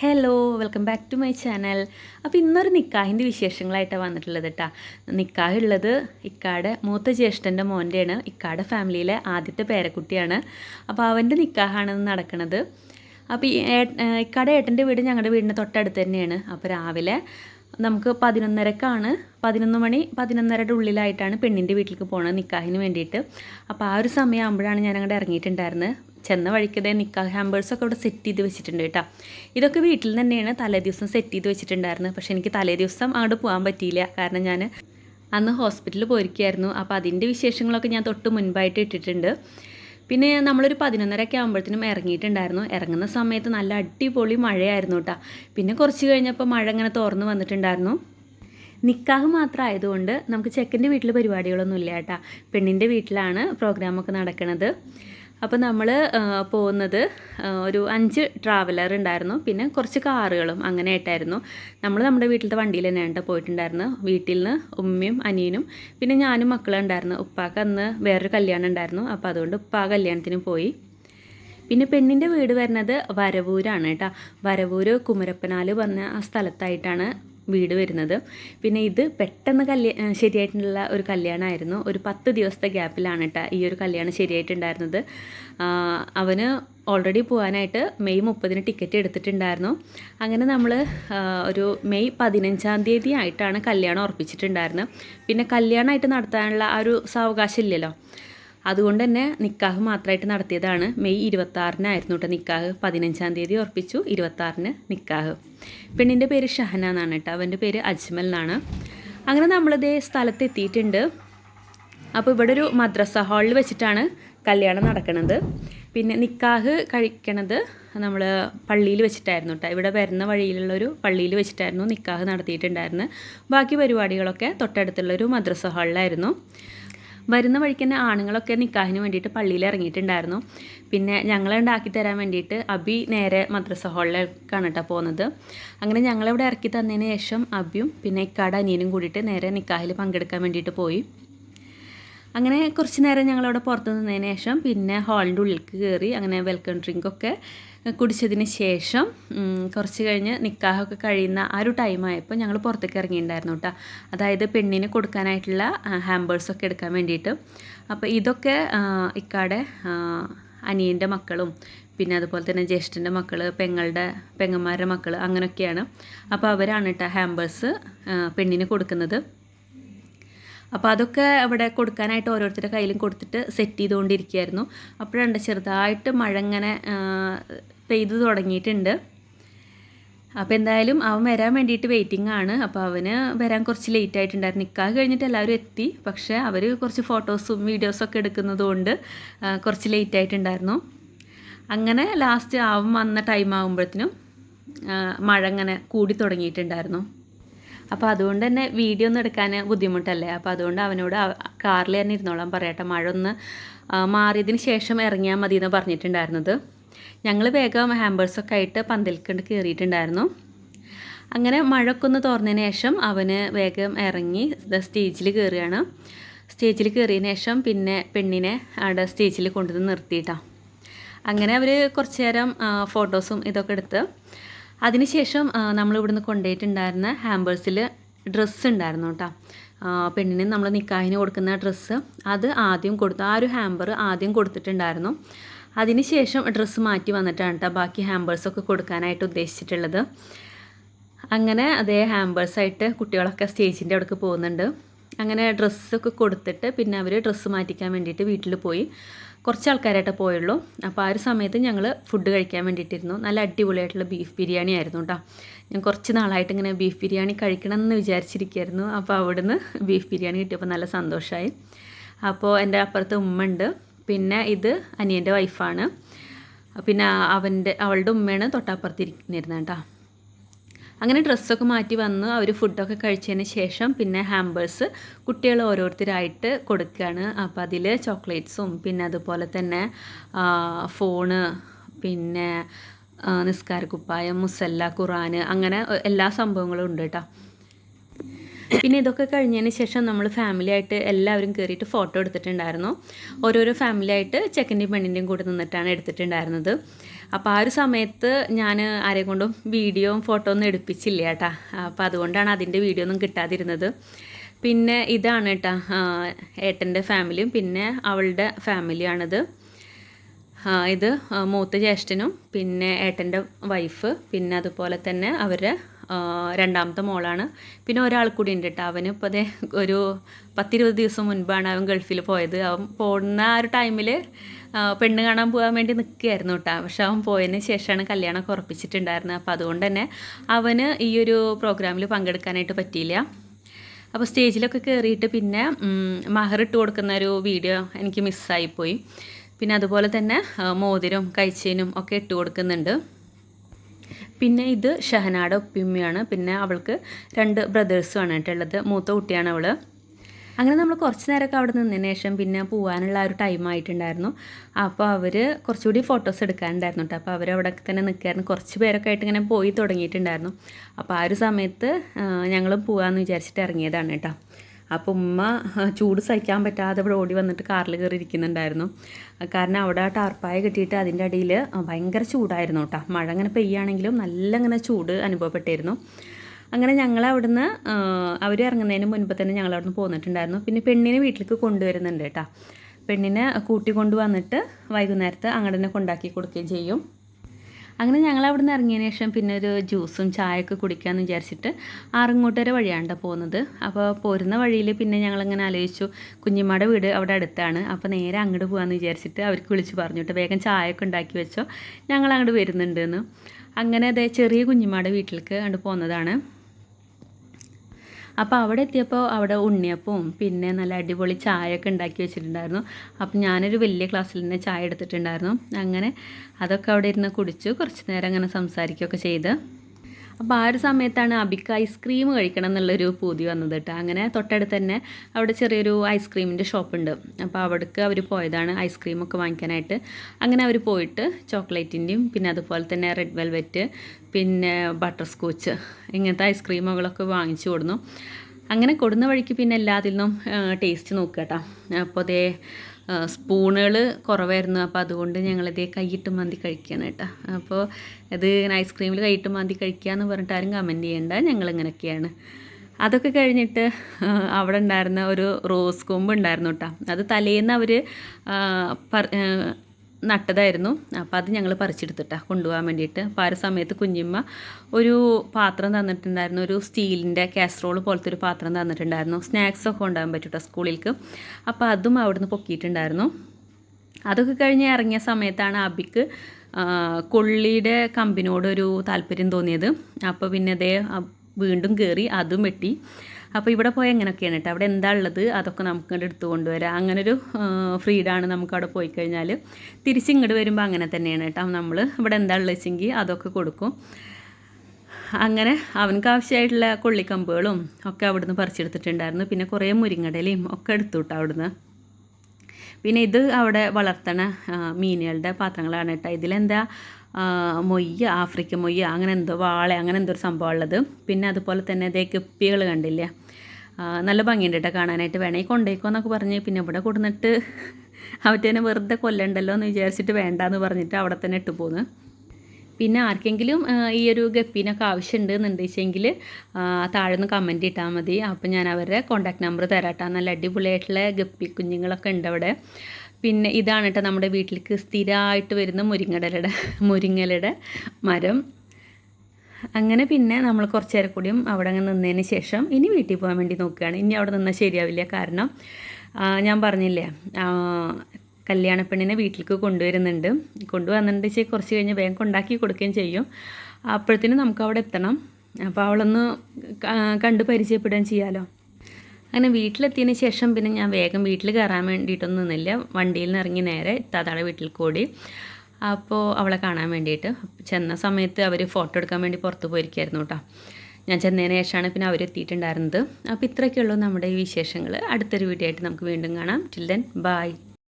Hello welcome back to my channel അപ്പോൾ ഇന്നൊരു നിക്കാഹിന്റെ വിശേഷങ്ങളായിട്ടാണ് വന്നിട്ടുള്ളത് കേട്ടോ നിക്കാഹുള്ളത് ഇക്കാടെ മൂത്ത ജ്യേഷ്ഠന്റെ മോന്റെയാണ് ഇക്കാടെ ഫാമിലിയിലെ ആദ്യത്തെ പേരക്കുട്ടിയാണ്. അപ്പോൾ അവന്റെ നിക്കാഹാണ് നടക്കുന്നത് അപ്പോൾ ഈ ഇക്കാടെ ഏട്ടന്റെ വീട് ഞങ്ങളുടെ വീടിന്റെ തൊട്ടടുത്ത് തന്നെയാണ്. അപ്പോൾ രാവിലെ നമുക്ക് പതിനൊന്നരക്കാണ്. പതിനൊന്ന് മണി പതിനൊന്നരയുടെ ഉള്ളിലായിട്ടാണ് പെണ്ണിന്റെ വീട്ടിലേക്ക് പോകുന്നത് നിക്കാഹിന് വേണ്ടിയിട്ട്. അപ്പോൾ ആ ഒരു സമയമാകുമ്പോഴാണ് ഞാൻ അങ്ങോട്ട് ഇറങ്ങിയിട്ടുണ്ടായിരുന്നത്. ചെന്ന വഴിക്കതേ നിക്കാഹ് ഹാമ്പേഴ്സൊക്കെ ഇവിടെ സെറ്റ് ചെയ്ത് വെച്ചിട്ടുണ്ട് കേട്ടോ. ഇതൊക്കെ വീട്ടിൽ തന്നെയാണ് തലേ ദിവസം സെറ്റ് ചെയ്ത് വെച്ചിട്ടുണ്ടായിരുന്നത്. പക്ഷേ എനിക്ക് തലേ ദിവസം അങ്ങോട്ട് പോകാൻ പറ്റിയില്ല. കാരണം ഞാൻ അന്ന് ഹോസ്പിറ്റലിൽ പോയിരിക്കുകയായിരുന്നു. അപ്പോൾ അതിന്റെ വിശേഷങ്ങളൊക്കെ ഞാൻ തൊട്ട് മുൻപായിട്ട് ഇട്ടിട്ടുണ്ട്. പിന്നെ നമ്മളൊരു പതിനൊന്നരയൊക്കെ ആകുമ്പോഴത്തേനും ഇറങ്ങിയിട്ടുണ്ടായിരുന്നു. ഇറങ്ങുന്ന സമയത്ത് നല്ല അടിപൊളി മഴയായിരുന്നു കേട്ടോ. പിന്നെ കുറച്ച് കഴിഞ്ഞപ്പോൾ മഴ ഇങ്ങനെ തുറന്ന് വന്നിട്ടുണ്ടായിരുന്നു. നിക്കാഹ് മാത്രം ആയതുകൊണ്ട് നമുക്ക് ചെക്കന്റെ വീട്ടിൽ പരിപാടികളൊന്നും ഇല്ല കേട്ടോ. പെണ്ണിന്റെ വീട്ടിലാണ് പ്രോഗ്രാമൊക്കെ നടക്കുന്നത് അപ്പോൾ നമ്മൾ പോകുന്നത് ഒരു അഞ്ച് ട്രാവലർ ഉണ്ടായിരുന്നു. പിന്നെ കുറച്ച് കാറുകളും അങ്ങനെ ആയിട്ടായിരുന്നു. നമ്മൾ നമ്മുടെ വീട്ടിലത്തെ വണ്ടിയിൽ തന്നെയാണ് പോയിട്ടുണ്ടായിരുന്നു. വീട്ടിൽ നിന്ന് ഉമ്മയും അനിയനും പിന്നെ ഞാനും മക്കളും ഉണ്ടായിരുന്നു. ഉപ്പാക്ക് അന്ന് വേറൊരു കല്യാണം ഉണ്ടായിരുന്നു. അപ്പോൾ അതുകൊണ്ട് ഉപ്പ കല്യാണത്തിന് പോയി. പിന്നെ പെണ്ണിന്റെ വീട് വരുന്നത് വരവൂരാണ് കേട്ടോ. വരവൂർ കുമരപ്പനാല് പറഞ്ഞ ആ സ്ഥലത്തായിട്ടാണ് വീട് വരുന്നത്. പിന്നെ ഇത് പെട്ടെന്ന് കല്യാ ശരിയായിട്ടുള്ള ഒരു കല്യാണമായിരുന്നു ഒരു പത്ത് ദിവസത്തെ ഗ്യാപ്പിലാണ് കേട്ടോ ഈ ഒരു കല്യാണം ശരിയായിട്ടുണ്ടായിരുന്നത്. അവന് ഓൾറെഡി പോകാനായിട്ട് മെയ് മുപ്പതിന് ടിക്കറ്റ് എടുത്തിട്ടുണ്ടായിരുന്നു. അങ്ങനെ നമ്മൾ ഒരു മെയ് പതിനഞ്ചാം തീയതി ആയിട്ടാണ് കല്യാണം ഉറപ്പിച്ചിട്ടുണ്ടായിരുന്നത്. പിന്നെ കല്യാണമായിട്ട് നടത്താനുള്ള ആ ഒരു സാവകാശം ഇല്ലല്ലോ. അതുകൊണ്ട് തന്നെ നിക്കാഹ് മാത്രമായിട്ട് നടത്തിയതാണ്. മെയ് ഇരുപത്താറിനായിരുന്നു കേട്ടോ നിക്കാഹ്. പതിനഞ്ചാം തീയതി ഉറപ്പിച്ചു. ഇരുപത്താറിന് നിക്കാഹ്. പെണ്ണിന്റെ പേര് ഷഹന എന്നാണ് കേട്ടോ അവന്റെ പേര് അജ്മൽ എന്നാണ്. അങ്ങനെ നമ്മളിതേ സ്ഥലത്ത് എത്തിയിട്ടുണ്ട് അപ്പോൾ ഇവിടെ ഒരു മദ്രസ ഹാളിൽ വെച്ചിട്ടാണ് കല്യാണം നടക്കുന്നത് പിന്നെ നിക്കാഹ് കഴിക്കണത് നമ്മൾ പള്ളിയിൽ വെച്ചിട്ടായിരുന്നു കേട്ടോ ഇവിടെ വരുന്ന വഴിയിലുള്ളൊരു പള്ളിയിൽ വെച്ചിട്ടായിരുന്നു നിക്കാഹ് നടത്തിയിട്ടുണ്ടായിരുന്നത്. ബാക്കി പരിപാടികളൊക്കെ തൊട്ടടുത്തുള്ളൊരു മദ്രസ ഹാളിലായിരുന്നു. വരുന്ന വഴിക്ക് തന്നെ ആണുങ്ങളൊക്കെ നിക്കാഹിന് വേണ്ടിയിട്ട് പള്ളിയിൽ ഇറങ്ങിയിട്ടുണ്ടായിരുന്നു. പിന്നെ ഞങ്ങളെ ഉണ്ടാക്കി തരാൻ വേണ്ടിയിട്ട് അബി നേരെ മദ്രസ ഹാളിലേക്കാണ് കേട്ടോ പോകുന്നത് അങ്ങനെ ഞങ്ങളിവിടെ ഇറക്കി തന്നതിന് ശേഷം അബിയും പിന്നെ ഇക്കാട് അനിയനും കൂടിയിട്ട് നേരെ നിക്കാഹിൽ പങ്കെടുക്കാൻ വേണ്ടിയിട്ട് പോയി. അങ്ങനെ കുറച്ച് നേരം ഞങ്ങളവിടെ പുറത്ത് നിന്നതിന് ശേഷം പിന്നെ ഹാളിന്റെ ഉള്ളിലേക്ക് കയറി അങ്ങനെ വെൽക്കം ഡ്രിങ്കൊക്കെ കുടിച്ചതിന് ശേഷം കുറച്ച് കഴിഞ്ഞ് നിക്കാഹൊക്കെ കഴിയുന്ന ആ ഒരു ടൈമായപ്പോൾ ഞങ്ങൾ പുറത്തേക്ക് ഇറങ്ങിയിട്ടുണ്ടായിരുന്നു കേട്ടോ അതായത് പെണ്ണിന് കൊടുക്കാനായിട്ടുള്ള ഹാമ്പേഴ്സൊക്കെ എടുക്കാൻ വേണ്ടിയിട്ട്. അപ്പോൾ ഇതൊക്കെ ഇക്കാടെ അനിയന്റെ മക്കളും പിന്നെ അതുപോലെ തന്നെ ജ്യേഷ്ഠന്റെ മക്കൾ പെങ്ങളുടെ പെങ്ങന്മാരുടെ മക്കൾ അങ്ങനെയൊക്കെയാണ് അപ്പോൾ അവരാണ് കേട്ടോ ഹാമ്പേഴ്സ് പെണ്ണിന് കൊടുക്കുന്നത്. അപ്പോൾ അതൊക്കെ അവിടെ കൊടുക്കാനായിട്ട് ഓരോരുത്തരുടെ കയ്യിലും കൊടുത്തിട്ട് സെറ്റ് ചെയ്തുകൊണ്ടിരിക്കുകയായിരുന്നു. അപ്പോഴുണ്ട് ചെറുതായിട്ട് മഴ ഇങ്ങനെ പെയ്തു തുടങ്ങിയിട്ടുണ്ട്. അപ്പോൾ എന്തായാലും അവൻ വരാൻ വേണ്ടിയിട്ട് വെയിറ്റിംഗ് ആണ്. അപ്പോൾ അവന് വരാൻ കുറച്ച് ലേറ്റ് ആയിട്ടുണ്ടായിരുന്നു. നിൽക്കാൻ കഴിഞ്ഞിട്ട് എല്ലാവരും എത്തി. പക്ഷേ അവർ കുറച്ച് ഫോട്ടോസും വീഡിയോസും ഒക്കെ എടുക്കുന്നതുകൊണ്ട് കുറച്ച് ലേറ്റ് ആയിട്ടുണ്ടായിരുന്നു. അങ്ങനെ ലാസ്റ്റ് അവൻ വന്ന ടൈം ആകുമ്പോഴത്തേനും മഴ അങ്ങനെ കൂടി തുടങ്ങിയിട്ടുണ്ടായിരുന്നു. അപ്പോൾ അതുകൊണ്ട് തന്നെ വീഡിയോ ഒന്നും എടുക്കാൻ ബുദ്ധിമുട്ടല്ലേ? അപ്പോൾ അതുകൊണ്ട് അവനോട് കാറിൽ തന്നെ ഇരുന്നോളാം പറയട്ടെ. മഴ ഒന്ന് മാറിയതിന് ശേഷം ഇറങ്ങിയാൽ മതി എന്ന് പറഞ്ഞിട്ടുണ്ടായിരുന്നത്. ഞങ്ങൾ വേഗം ഹാമ്പേഴ്സൊക്കെ ആയിട്ട് പന്തൽക്കണ്ട് കയറിയിട്ടുണ്ടായിരുന്നു അങ്ങനെ മഴക്കൊന്ന് തുറന്നതിന് ശേഷം അവന് വേഗം ഇറങ്ങി സ്റ്റേജിൽ കയറുകയാണ് സ്റ്റേജിൽ കയറിയതിന് ശേഷം പിന്നെ പെണ്ണിനെ അവിടെ സ്റ്റേജിൽ കൊണ്ടുവന്ന് നിർത്തിയിട്ടാണ് അങ്ങനെ അവർ കുറച്ച് നേരം ഫോട്ടോസും ഇതൊക്കെ എടുത്ത് അതിനുശേഷം നമ്മൾ ഇവിടുന്ന് കൊണ്ടുപോയിട്ടുണ്ടായിരുന്ന ഹാമ്പേഴ്സിൽ ഡ്രസ്സ് ഉണ്ടായിരുന്നു കേട്ടോ. പെണ്ണിന് നമ്മൾ നിക്കാഹിന് കൊടുക്കുന്ന ഡ്രസ്സ്. അത് ആദ്യം കൊടുത്തു ആ ഒരു ഹാമ്പർ ആദ്യം കൊടുത്തിട്ടുണ്ടായിരുന്നു. അതിനുശേഷം ഡ്രസ്സ് മാറ്റി വന്നിട്ടാണ് കേട്ടോ ബാക്കി ഹാമ്പേഴ്സൊക്കെ കൊടുക്കാനായിട്ട് ഉദ്ദേശിച്ചിട്ടുള്ളത്. അങ്ങനെ അതേ ഹാമ്പേഴ്സായിട്ട് കുട്ടികളൊക്കെ സ്റ്റേജിന്റെ അവിടേക്ക് പോകുന്നുണ്ട്. അങ്ങനെ ഡ്രസ്സൊക്കെ കൊടുത്തിട്ട് പിന്നെ അവർ ഡ്രസ്സ് മാറ്റിക്കാൻ വേണ്ടിയിട്ട് വീട്ടിൽ പോയി. കുറച്ച് ആൾക്കാരായിട്ടേ പോയുള്ളൂ. അപ്പോൾ ആ ഒരു സമയത്ത് ഞങ്ങൾ ഫുഡ് കഴിക്കാൻ വേണ്ടിയിട്ടിരുന്നു. നല്ല അടിപൊളിയായിട്ടുള്ള ബീഫ് ബിരിയാണി ആയിരുന്നു കേട്ടോ ഞാൻ കുറച്ച് നാളായിട്ട് ഇങ്ങനെ ബീഫ് ബിരിയാണി കഴിക്കണം എന്ന് വിചാരിച്ചിരിക്കുകയായിരുന്നു അപ്പോൾ അവിടുന്ന് ബീഫ് ബിരിയാണി കിട്ടിയപ്പോൾ നല്ല സന്തോഷമായി അപ്പോൾ എന്റെ അപ്പുറത്ത് ഉമ്മ ഉണ്ട്. പിന്നെ ഇത് അനിയന്റെ വൈഫാണ്. പിന്നെ അവന്റെ അവളുടെ ഉമ്മയാണ് തൊട്ടപ്പുറത്തിരിക്കുന്നിരുന്നത് കേട്ടോ. അങ്ങനെ ഡ്രസ്സൊക്കെ മാറ്റി വന്ന് അവർ ഫുഡൊക്കെ കഴിച്ചതിന് ശേഷം പിന്നെ ഹാമ്പേഴ്സ് കുട്ടികൾ ഓരോരുത്തരായിട്ട് കൊടുക്കുകയാണ്. അപ്പോൾ അതിൽ ചോക്ലേറ്റ്സും പിന്നെ അതുപോലെ തന്നെ ഫോണ് പിന്നെ നിസ്കാര നിസ്കാരക്കുപ്പായം മുസല്ല ഖുറാൻ അങ്ങനെ എല്ലാ സംഭവങ്ങളും ഉണ്ട് കേട്ടോ. പിന്നെ ഇതൊക്കെ കഴിഞ്ഞതിന് ശേഷം നമ്മൾ ഫാമിലി ആയിട്ട് എല്ലാവരും കയറിയിട്ട് ഫോട്ടോ എടുത്തിട്ടുണ്ടായിരുന്നു. ഓരോരോ ഫാമിലി ആയിട്ട് ചെക്കന്റെയും പെണ്ണിന്റെയും കൂടെ നിന്നിട്ടാണ് എടുത്തിട്ടുണ്ടായിരുന്നത്. അപ്പോൾ ആ ഒരു സമയത്ത് ഞാൻ ആരെ കൊണ്ടും വീഡിയോയും ഫോട്ടോ ഒന്നും എടുപ്പിച്ചില്ല കേട്ടാ അപ്പോൾ അതുകൊണ്ടാണ് അതിന്റെ വീഡിയോ ഒന്നും കിട്ടാതിരുന്നത്. പിന്നെ ഇതാണ് കേട്ടാ ഏട്ടന്റെ ഫാമിലിയും പിന്നെ അവളുടെ ഫാമിലിയാണിത് ഇത് മൂത്ത ജ്യേഷ്ഠനും പിന്നെ ഏട്ടന്റെ വൈഫ് പിന്നെ അതുപോലെ തന്നെ അവരുടെ രണ്ടാമത്തെ മോളാണ്. പിന്നെ ഒരാൾ കൂടി ഉണ്ട് കേട്ടോ അവന് ഇപ്പോൾ അതേ ഒരു പത്തിരുപത് ദിവസം മുൻപാണ് അവൻ ഗൾഫിൽ പോയത്. അവൻ പോകുന്ന ആ ഒരു ടൈമിൽ പെണ്ണ് കാണാൻ പോകാൻ വേണ്ടി നിൽക്കുകയായിരുന്നു കേട്ടോ പക്ഷെ അവൻ പോയതിന് ശേഷമാണ് കല്യാണമൊക്കെ ഉറപ്പിച്ചിട്ടുണ്ടായിരുന്നത്. അപ്പോൾ അതുകൊണ്ട് തന്നെ അവന് ഈ ഒരു പ്രോഗ്രാമിൽ പങ്കെടുക്കാനായിട്ട് പറ്റിയില്ല. അപ്പോൾ സ്റ്റേജിലൊക്കെ കയറിയിട്ട് പിന്നെ മഹർ ഇട്ട് കൊടുക്കുന്ന ഒരു വീഡിയോ എനിക്ക് മിസ്സായിപ്പോയി പിന്നെ അതുപോലെ തന്നെ മോതിരം കൈച്ചേനും ഒക്കെ ഇട്ട് കൊടുക്കുന്നുണ്ട്. പിന്നെ ഇത് ഷഹനാടെ ഉപ്പിമ്മയാണ്. പിന്നെ അവൾക്ക് രണ്ട് ബ്രദേഴ്സും ആണ് കേട്ടുള്ളത് മൂത്ത കുട്ടിയാണ് അവൾ അങ്ങനെ നമ്മൾ കുറച്ച് നേരമൊക്കെ അവിടെ നിന്നതിന് ശേഷം പിന്നെ പോകാനുള്ള ഒരു ടൈം ആയിട്ടുണ്ടായിരുന്നു. അപ്പോൾ അവർ കുറച്ചുകൂടി ഫോട്ടോസ് എടുക്കാനുണ്ടായിരുന്നു കേട്ടോ. അപ്പോൾ അവരവിടെ തന്നെ നിൽക്കായിരുന്നു. കുറച്ച് പേരൊക്കെ ആയിട്ട് ഇങ്ങനെ പോയി തുടങ്ങിയിട്ടുണ്ടായിരുന്നു. അപ്പോൾ ആ ഒരു സമയത്ത് ഞങ്ങൾ പോകാമെന്ന് വിചാരിച്ചിട്ട് ഇറങ്ങിയതാണ് കേട്ടോ. അപ്പോൾ ഉമ്മ ചൂട് സഹിക്കാൻ പറ്റാതെ ഇവിടെ ഓടി വന്നിട്ട് കാറിൽ കയറി ഇരിക്കുന്നുണ്ടായിരുന്നു കാരണം അവിടെ ടാർപ്പായ കെട്ടിയിട്ട് അതിന്റെ അടിയിൽ ഭയങ്കര ചൂടായിരുന്നു കേട്ടോ മഴ അങ്ങനെ പെയ്യാണെങ്കിലും നല്ല ഇങ്ങനെ ചൂട് അനുഭവപ്പെട്ടിരുന്നു. അങ്ങനെ ഞങ്ങൾ അവിടുന്ന് അവർ ഇറങ്ങുന്നതിന് മുൻപ് തന്നെ ഞങ്ങൾ അവിടുന്ന് പോന്നിട്ടുണ്ടായിരുന്നു. പിന്നെ പെണ്ണിനെ വീട്ടിലേക്ക് കൊണ്ടുവരുന്നുണ്ട് കേട്ടോ പെണ്ണിനെ കൂട്ടി കൊണ്ടുവന്നിട്ട് വൈകുന്നേരത്ത് അങ്ങോട്ട് തന്നെ കൊണ്ടാക്കി കൊടുക്കുകയും ചെയ്യും. അങ്ങനെ ഞങ്ങൾ അവിടെ നിന്ന് ഇറങ്ങിയതിന് ശേഷം പിന്നെ ഒരു ജ്യൂസും ചായയൊക്കെ കുടിക്കാമെന്ന് വിചാരിച്ചിട്ട് ആറങ്ങോട്ടര വഴിയാണ് പോകുന്നത് അപ്പോൾ പോരുന്ന വഴിയിൽ പിന്നെ ഞങ്ങളിങ്ങനെ ആലോചിച്ചു കുഞ്ഞിമ്മയുടെ വീട് അവിടെ അടുത്താണ് അപ്പോൾ നേരെ അങ്ങോട്ട് പോകാമെന്ന് വിചാരിച്ചിട്ട് അവർക്ക് വിളിച്ച് പറഞ്ഞു കേട്ടോ വേഗം ചായയൊക്കെ ഉണ്ടാക്കി വെച്ചോ ഞങ്ങൾ അങ്ങോട്ട് വരുന്നുണ്ടെന്ന് അങ്ങനെ അതേ ചെറിയ കുഞ്ഞിമ്മയുടെ വീട്ടിലേക്ക് അങ്ങോട്ട് പോകുന്നതാണ് അപ്പോൾ അവിടെ എത്തിയപ്പോൾ അവിടെ ഉണ്ണിയപ്പവും പിന്നെ നല്ല അടിപൊളി ചായയൊക്കെ ഉണ്ടാക്കി വെച്ചിട്ടുണ്ടായിരുന്നു. അപ്പം ഞാനൊരു വലിയ ക്ലാസ്സിൽ തന്നെ ചായ എടുത്തിട്ടുണ്ടായിരുന്നു. അങ്ങനെ അതൊക്കെ അവിടെ ഇരുന്ന് കുടിച്ചു. കുറച്ച് നേരം അങ്ങനെ സംസാരിക്കുകയൊക്കെ ചെയ്ത്. അപ്പോൾ ആ ഒരു സമയത്താണ് അബിക്ക് ഐസ്ക്രീം കഴിക്കണം എന്നുള്ളൊരു പൂതി വന്നത് കേട്ടോ. അങ്ങനെ തൊട്ടടുത്ത് തന്നെ അവിടെ ചെറിയൊരു ഐസ്ക്രീമിന്റെ ഷോപ്പുണ്ട് അപ്പോൾ അവിടേക്ക് അവർ പോയതാണ് ഐസ്ക്രീമൊക്കെ വാങ്ങിക്കാനായിട്ട്. അങ്ങനെ അവർ പോയിട്ട് ചോക്ലേറ്റിന്റെയും പിന്നെ അതുപോലെ തന്നെ റെഡ് വെൽവെറ്റ് പിന്നെ ബട്ടർ സ്കോച്ച് ഇങ്ങനത്തെ ഐസ്ക്രീമുകളൊക്കെ വാങ്ങിച്ചു കൊടുന്നു. അങ്ങനെ കൊടുന്ന വഴിക്ക് പിന്നെ എല്ലാത്തിൽ നിന്നും ടേസ്റ്റ് നോക്കുക കേട്ടോ. അപ്പോൾ അതേ സ്പൂണുകൾ കുറവായിരുന്നു. അപ്പോൾ അതുകൊണ്ട് ഞങ്ങളിതേ കൈയിട്ട് മാന്തി കഴിക്കുകയാണ് കേട്ടോ. അപ്പോൾ ഇത് ഐസ്ക്രീമിൽ കൈയിട്ട് മാന്തി കഴിക്കുക എന്ന് പറഞ്ഞിട്ട് ആരും കമന്റ് ചെയ്യണ്ട. ഞങ്ങളിങ്ങനെയൊക്കെയാണ് അതൊക്കെ കഴിഞ്ഞിട്ട് അവിടെ ഉണ്ടായിരുന്ന ഒരു റോസ് കൊമ്പ് ഉണ്ടായിരുന്നു കേട്ടോ. അത് തലേന്ന് അവർ നട്ടതായിരുന്നു. അപ്പോൾ അത് ഞങ്ങൾ പറിച്ചെടുത്തിട്ടാ കൊണ്ടുപോകാൻ വേണ്ടിയിട്ട്. അപ്പോൾ ആ ഒരു സമയത്ത് കുഞ്ഞിമ്മ ഒരു പാത്രം തന്നിട്ടുണ്ടായിരുന്നു. ഒരു സ്റ്റീലിന്റെ കാസറോൾ പോലത്തെ ഒരു പാത്രം തന്നിട്ടുണ്ടായിരുന്നു. സ്നാക്സൊക്കെ കൊണ്ടുപോകാൻ പറ്റൂട്ടോ സ്കൂളിലേക്ക് അപ്പോൾ അതും അവിടുന്ന് പൊക്കിയിട്ടുണ്ടായിരുന്നു. അതൊക്കെ കഴിഞ്ഞ് ഇറങ്ങിയ സമയത്താണ് അബിക്ക് കൊള്ളിയുടെ കമ്പിനോടൊരു താല്പര്യം തോന്നിയത്. അപ്പോൾ പിന്നെ അതേ വീണ്ടും കയറി അതും വെട്ടി. അപ്പോൾ ഇവിടെ പോയാൽ എങ്ങനെയൊക്കെയാണ് കേട്ടോ അവിടെ എന്താ ഉള്ളത്? അതൊക്കെ നമുക്ക് ഇങ്ങോട്ട് എടുത്തു കൊണ്ടുവരാം. അങ്ങനൊരു ഫ്രീഡാണ് നമുക്ക് അവിടെ പോയി കഴിഞ്ഞാൽ തിരിച്ചിങ്ങോട്ട് വരുമ്പോൾ അങ്ങനെ തന്നെയാണ് കേട്ടോ നമ്മൾ ഇവിടെ എന്താ ഉള്ളത് വെച്ചെങ്കിൽ അതൊക്കെ കൊടുക്കും. അങ്ങനെ അവനക്ക് ആവശ്യമായിട്ടുള്ള കൊള്ളിക്കമ്പുകളും ഒക്കെ അവിടുന്ന് പറിച്ചെടുത്തിട്ടുണ്ടായിരുന്നു. പിന്നെ കുറേ മുരിങ്ങടലയും ഒക്കെ എടുത്തു കേട്ടോ അവിടുന്ന്. പിന്നെ ഇത് അവിടെ വളർത്തണ മീനുകളുടെ പാത്രങ്ങളാണ് കേട്ടോ. ഇതിലെന്താ മൊയ്യ ആഫ്രിക്കൻ മൊയ്യ അങ്ങനെ എന്തോ വാള അങ്ങനെ എന്തോ ഒരു സംഭവം ഉള്ളത്. പിന്നെ അതുപോലെ തന്നെ ഇതേ കെപ്പികൾ കണ്ടില്ലേ? നല്ല ഭംഗിയുണ്ട് കേട്ടോ കാണാനായിട്ട്. വേണമെങ്കിൽ കൊണ്ടേക്കോ എന്നൊക്കെ പറഞ്ഞ് പിന്നെ ഇവിടെ കൊടുന്നിട്ട് അവറ്റേനെ വെറുതെ കൊല്ലണ്ടല്ലോ എന്ന് വിചാരിച്ചിട്ട് വേണ്ടാന്ന് പറഞ്ഞിട്ട് അവിടെ തന്നെ ഇട്ട് പോന്ന്. പിന്നെ ആർക്കെങ്കിലും ഈ ഒരു ഗപ്പീനൊക്കെ ആവശ്യമുണ്ട് എന്നുണ്ടെച്ചെങ്കിൽ താഴെ നിന്ന് കമന്റ് ഇട്ടാൽ മതി. അപ്പോൾ ഞാൻ അവരുടെ കോൺടാക്ട് നമ്പർ തരാട്ടോ. നല്ല അടിപൊളിയായിട്ടുള്ള ഗപ്പി കുഞ്ഞുങ്ങളൊക്കെ ഉണ്ട് അവിടെ പിന്നെ ഇതാണ് കേട്ടോ നമ്മുടെ വീട്ടിലേക്ക് സ്ഥിരമായിട്ട് വരുന്ന മുരിങ്ങടലയുടെ മുരിങ്ങലയുടെ മരം. അങ്ങനെ പിന്നെ നമ്മൾ കുറച്ച് നേരം കൂടിയും അവിടെ അങ്ങ് നിന്നതിന് ശേഷം ഇനി വീട്ടിൽ പോകാൻ വേണ്ടി നോക്കുകയാണ്. ഇനി അവിടെ നിന്നാൽ ശരിയാവില്ല കാരണം ഞാൻ പറഞ്ഞില്ലേ ആ, കല്യാണ പെണ്ണിനെ വീട്ടിലേക്ക് കൊണ്ടുവരുന്നുണ്ട്. കൊണ്ടുവന്നിട്ട് വെച്ചാൽ കുറച്ച് കഴിഞ്ഞ് വേഗം കൊണ്ടാക്കി കൊടുക്കുകയും ചെയ്യും. അപ്പോഴത്തേന് നമുക്ക് അവിടെ എത്തണം. അപ്പോൾ അവളൊന്ന് കണ്ട് പരിചയപ്പെടുകയും ചെയ്യാമല്ലോ അങ്ങനെ വീട്ടിലെത്തിയതിന് ശേഷം പിന്നെ ഞാൻ വേഗം വീട്ടിൽ കയറാൻ വേണ്ടിയിട്ടൊന്നും നിന്നില്ല. വണ്ടിയിൽ നിന്ന് ഇറങ്ങി നേരെ താത്താടെ വീട്ടിൽ കൂടി. അപ്പോൾ അവളെ കാണാൻ വേണ്ടിയിട്ട്. ചെന്ന സമയത്ത് അവർ ഫോട്ടോ എടുക്കാൻ വേണ്ടി പുറത്ത് പോയിരിക്കായിരുന്നു കേട്ടോ. ഞാൻ ചെന്നതിന് ശേഷമാണ് പിന്നെ അവരെത്തിയിട്ടുണ്ടായിരുന്നത് അപ്പോൾ ഇത്രയൊക്കെയുള്ളൂ നമ്മുടെ ഈ വിശേഷങ്ങൾ. അടുത്തൊരു വീഡിയോ ആയിട്ട് നമുക്ക് വീണ്ടും കാണാം. Till then bye